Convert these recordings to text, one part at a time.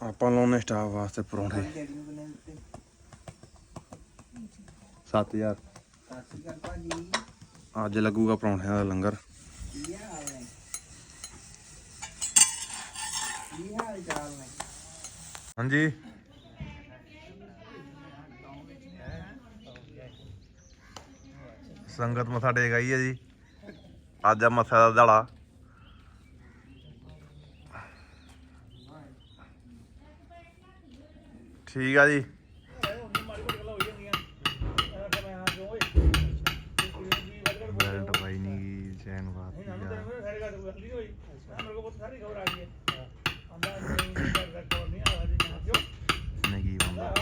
ਆਪਾਂ ਲਾਉਣੇ ਸਟਾਫ ਵਾਸਤੇ ਪਰੌਂਠੇ। ਡੈਡੀ ਨੂੰ ਕਿੰਨੇ ਦਿੱਤੇ 7000 ਸਤਿ ਸ਼੍ਰੀ ਅਕਾਲ ਭਾਜੀ। ਅੱਜ ਲੱਗੂਗਾ ਪਰੌਂਠਿਆਂ ਦਾ ਲੰਗਰ। ਹਾਂਜੀ। ਸੰਗਤ ਮੱਥਾ ਟੇਕ ਆਈ ਹੈ ਜੀ। ਅੱਜ ਆ ਮੱਥਾ ਦਾ ਦਾੜਾ ਠੀਕ ਆ ਜੀ। ਬੈਲਟ ਪਾਈ ਨਹੀਂ ਗਈ ਚੈਨ ਵਾਪੀ ਨਹੀਂ ਕੀ ਬੰਦਾ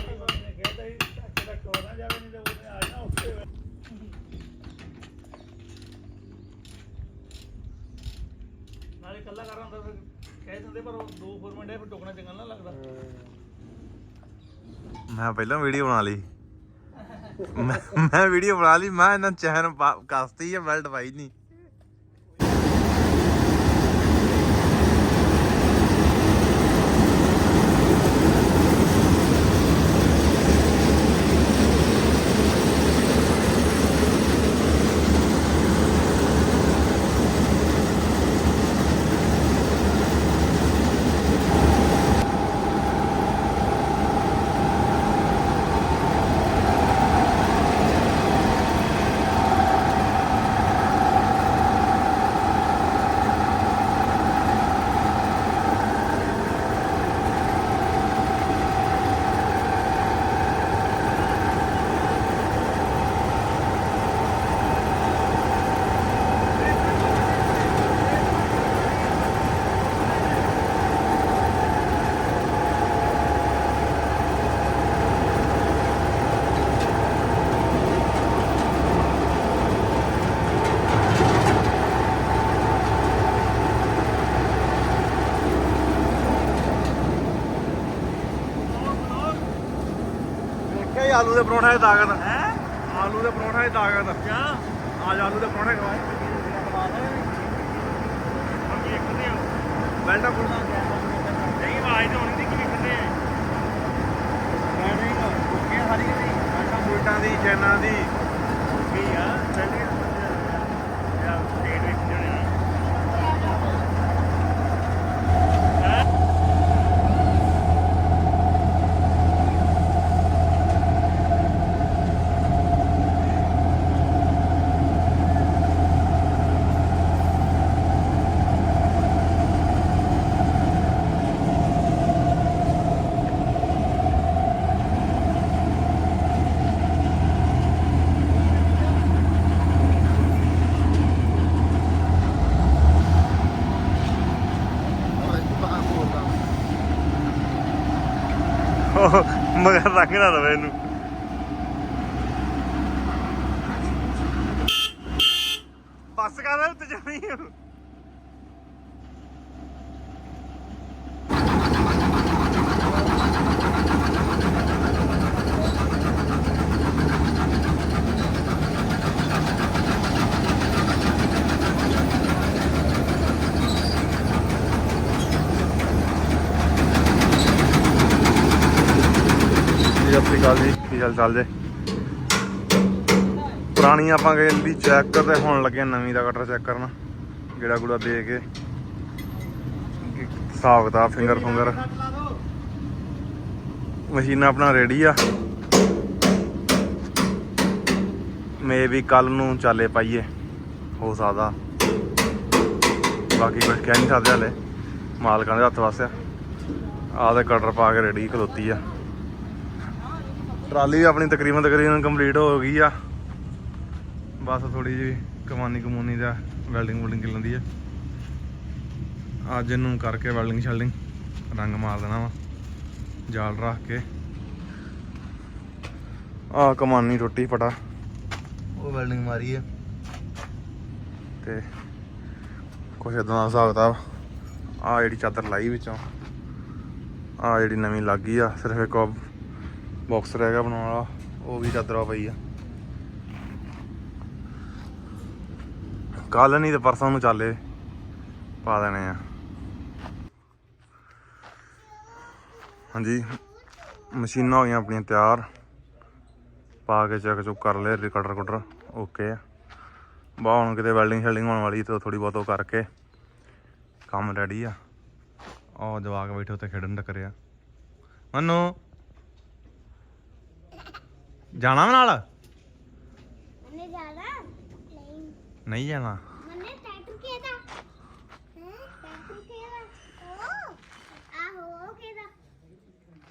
ਨਾਲੇ ਕੱਲਾ ਕਰ ਹੁੰਦਾ ਫਿਰ ਕਹਿ ਦਿੰਦੇ ਪਰ ਉਹ ਦੋ ਫੋਰਮੈਂਟ ਹੈ ਫਿਰ ਟੋਕਣਾ ਚੰਗਾ ਨਾ ਲੱਗਦਾ। ਮੈਂ ਪਹਿਲਾਂ ਵੀਡੀਓ ਬਣਾ ਲਈ। ਮੈਂ ਮੈਂ ਵੀਡੀਓ ਬਣਾ ਲਈ, ਮੈਂ ਇਹਨਾਂ ਚੈਨ ਪਾ- ਕੱਸਤੀ ਹੈ ਬੈਲਟ ਪਾਈ ਨਹੀਂ ਹੀ ਆਲੂ ਦੇ ਪਰੌਂਠੇ ਦੀ ਤਾਕਤ। ਹੈ? ਆਲੂ ਦੇ ਪਰੌਂਠੇ ਦੀ ਤਾਕਤ। ਕਿਆ ਅੱਜ ਆਲੂ ਦੇ ਪਰੌਂਠੇ ਖਵਾਏ ਬੈਲਟਾ ਪੁੱਟਦਾ ਨਹੀਂ ਆਵਾਜ਼ ਤਾਂ ਹੋਣੀ ਦੀ ਕਿਵੇਂ ਕਿੰਨੇ ਇਹ ਸਾਰੀ। ਕਿਤੇ ਬੈਲਟਾ ਬੁਲਟਾਂ ਦੀ ਚੈਨਾਂ ਦੀ। ਕੀ ਆ? ਚੱਲੀ ਯਾਰ ਡੇਟ ਵਿੱਚ ਜਣੇ ਮਗਰ ਰੰਗ ਨਾ ਦਵੇ ਇਹਨੂੰ। ਬੱਸ ਕਰ ਉੱਤੇ ਜਮੀ ਅਕਾਲ ਜੀ, ਕੀ ਹਾਲ ਚਾਲ ਜੇ? ਪੁਰਾਣੀ ਆਪਾਂ ਗਏ ਵੀ ਚੈੱਕ ਤੇ ਹੁਣ ਲੱਗੇ ਨਵੀਂ ਦਾ ਕਟਰ ਚੈੱਕ ਕਰਨ। ਗੇੜਾ ਗੁੜਾ ਦੇ ਕੇ ਹਿਸਾਬ ਕਿਤਾਬ ਫਿੰਗਰ ਫੁੰਗਰ। ਮਸ਼ੀਨ ਆਪਣਾ ਰੈਡੀ ਆ। ਮੇ ਵੀ ਕੱਲ ਨੂੰ ਚਾਲੇ ਪਾਈਏ, ਹੋ ਸਕਦਾ। ਬਾਕੀ ਕੁਝ ਕਹਿ ਨਹੀਂ ਸਕਦੇ ਹਲੇ। ਮਾਲਕਾਂ ਦੇ ਹੱਥ ਵਾਸਿਆ ਆਹ ਤੇ ਕਟਰ ਪਾ ਕੇ ਰੈਡੀ ਖਲੋਤੀ ਆ। ਟਰਾਲੀ ਵੀ ਆਪਣੀ ਤਕਰੀਬਨ ਤਕਰੀਬਨ ਕੰਪਲੀਟ ਹੋ ਗਈ ਆ। ਬਸ ਥੋੜੀ ਜਿਹੀ ਕਮਾਨੀ ਕਮੂਨੀ ਦਾ ਵੈਲਡਿੰਗ ਵੁਲਡਿੰਗ ਚੱਲਦੀ ਆ। ਅੱਜ ਇਹਨੂੰ ਕਰਕੇ ਵੈਲਡਿੰਗ ਸ਼ੈਲਡਿੰਗ ਰੰਗ ਮਾਰ ਦੇਣਾ ਵਾ, ਜਾਲ ਰੱਖ ਕੇ। ਆ ਕਮਾਨੀ ਟੁੱਟੀ ਪਟਾ ਉਹ ਵੈਲਡਿੰਗ ਮਾਰੀ ਆ ਤੇ ਕੁਛ ਇਦਾਂ ਦਾ ਹਿਸਾਬ ਕਿਤਾਬ। ਆ ਜਿਹੜੀ ਚਾਦਰ ਲਾਈ ਵਿੱਚੋਂ, ਆ ਜਿਹੜੀ ਨਵੀਂ ਲੱਗ ਗਈ ਆ, ਸਿਰਫ ਇੱਕ ਬਾਕਸ ਰਹਿ ਗਿਆ ਬਣਾਉਣ ਵਾਲਾ, ਉਹ ਵੀ ਚਾਦਰਾ ਪਈ ਆ। ਕੱਲ ਨਹੀਂ ਤੇ ਪਰਸੋਂ ਨੂੰ ਚਾਲੇ ਪਾ ਦੇਣੇ ਆ। ਹਾਂਜੀ, ਮਸ਼ੀਨਾਂ ਹੋ ਗਈਆਂ ਆਪਣੀਆਂ ਤਿਆਰ। ਪਾ ਕੇ ਚੈੱਕ ਚੁੱਕ ਕਰ ਲਏ ਰਿਕਟਰ ਕੁਟਰ ਓਕੇ ਆ। ਬਾ, ਹੁਣ ਕਿਤੇ ਵੈਲਡਿੰਗ ਸ਼ੈਲਡਿੰਗ ਹੋਣ ਵਾਲੀ ਤੇ ਥੋੜੀ ਬਹੁਤ ਉਹ ਕਰਕੇ ਕੰਮ ਰੈਡੀ ਆ। ਉਹ ਜਵਾਕ ਬੈਠੇ ਉੱਤੇ ਖੇਡਣ ਟੱਕਰਿਆ ਮਨੂ ਜਾਣਾ ਵਾ ਨਾਲ? ਉਹਨੇ ਜਾਣਾ? ਨਹੀਂ। ਨਹੀਂ ਜਾਣਾ। ਮੰਨੇ ਟੈਟੂ ਕਿਹਦਾ? ਹੈ? ਟੈਟੂ ਕਿਹਦਾ? ਓ ਆਹੋ ਉਹ ਕਿਹਦਾ?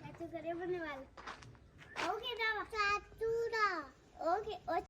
ਟੈਟੂ ਕਰੇ ਬੰਨੇ ਵਾਲ ਉਹ ਕਿਹਦਾ ਵਾ? ਟੈਟੂ ਦਾ। ਉਹ ਕਿ ਉਹ